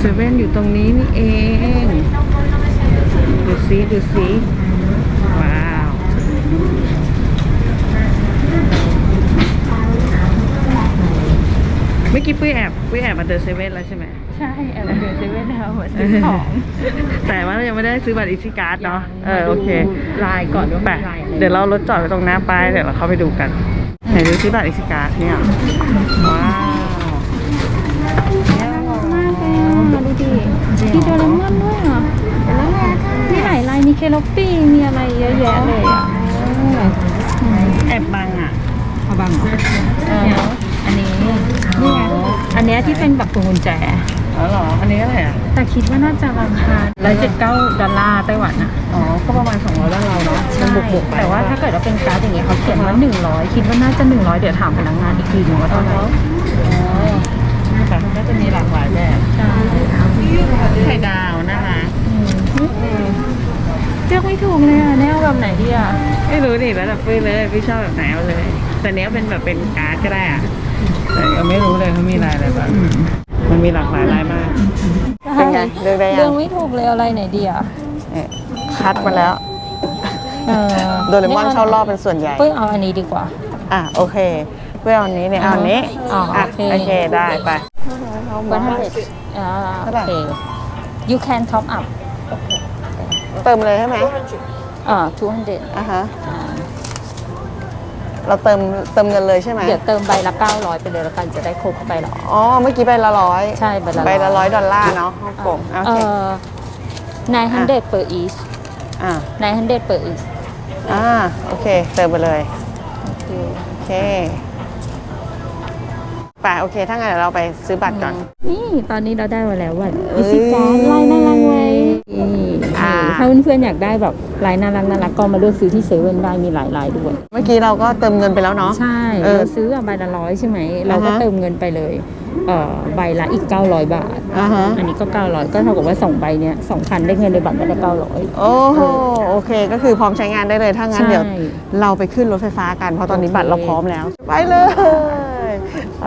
เซเว่นอยู่ตรงนี้นี่เอง ดูซิดูซิว้าว เมื่อกี้ปุ้ยแอบปุ้ยแอบมาเดินเซเว่นแล้วใช่ไหม ใช่แอบมาเดินเซเว่นนะคะมาซื้อของ แต่ว่าเรายังไม่ได้ซื้อบัตรอีซี่การ์ดเนาะ เออโอเคลายก่อนว่าไปมีลายอะไรเดี๋ยวเรารถจอดไว้ตรงหน้าป้ายเดี๋ยวเราเข้าไปดูกัน ไหนดูซิบัตรอีซี่การ์ดเนี่ย ว้าวเนี่ย มากเลยอะดูดิมีโดเรมอนด้วยอะมีหลายลายมี เคโลปี้มีอะไรเยอะแยะเลยอะแอบบังอะเอาบังเอออันนี้นี่ไงอันเนี้ยที่เป็นแบบพวงกุญแจอ๋อเหรอ อันนี้อะไรอะ แต่คิดว่าน่าจะราคา179ดอลลาร์ไต้หวันอะ อ๋อ ก็ประมาณ200บ้านเราเนาะมันบวกๆไปแต่ว่าถ้าเกิดว่าเป็นการ์ดอย่างเงี้ยเขาเขียนว่า100 คิดว่าน่าจะ 100 เดี๋ยวถามพนักงานอีกทีหนึงว่าเท่าไหร่ อ๋อแบบก็จะมีหลากหลายแบบ ใช่ ไข่ดาวน่ารัก เลือกไม่ ถูกเลยอะแนวแบบไหนดีอะไม่รู้ดิแล้วแต่ปุ้ยเลยพี่ชอบแบบไหนเอาเลย แต่เนี้ยเป็นแบบเป็นการ์ดก็ได้อะแต่ยังไม่รู้เลยเขามีลายอะไรบ้างมันมีหลากหลายลายมากเป็นไงเลือกได้ยังเลือกไม่ถูกเลยเอาอะไรไหนดีอะเนี่ยคัดมาแล้ว เออโดเรมอนเข้ารอบเป็นส่วนใหญ่เปิ้ลเอาอันนี้ดีกว่า อะ โอเคเพื่อเอาอันนี้เนี่ยเอาอันนี้อ๋ออะโอเค โอเคได้ไปเปิ้ลห้าเด็ดอ่าเท่าโอไหร่เค you can top up เติมเลยใช่ไหมอ่า200อะฮะเราเติมเติมเงินเลยใช่ไหมเดี๋ยวเติมใบละ 900 ไปเลยแล้วกันจะได้ครบใบละอ๋อเมื่อกี้ใบละร้อยใช่ใบละใบละร้อยดอลลาร์เนาะฮ่องกงโอเอเคอ900 per each อะ900 per each อ่าโอเคเติมไปเลยโอเคโอเค ไปโอเค ถ้างั้นเดี๋ยวเราไปซื้อบัตรก่อน นี่ตอนนี้เราได้มาแล้วว่าเอ้ยอีซี่การ์ดลายน่ารักไว้นี่อ่า ถ้าเพื่อนๆอยากได้แบบลายน่ารักน่ารักก็มาเลือกซื้อที่เซเว่นได้มีหลายลายด้วย เมื่อกี้เราก็เติมเงินไปแล้วเนาะ ใช่ เออเราซื้ออะใบละร้อยใช่ไหม เราก็อ่าฮะ เติมเงินไปเลยเอ่อใบละอีก 900 บาท อ่าฮะ อันนี้ก็ 900 ก็เท่ากับว่า2ใบเนี้ย2,000 ได้เงินในบัตรไปได้900 โอ้โหโอเค ก็คือพร้อมใช้งานได้เลย ถ้างั้นใช่เดี๋ยว เราไปขึ้นรถไฟฟ้ากัน เพราะตอนนี้โอเค บัตรเราพร้อมแล้ว ไปเลย ไป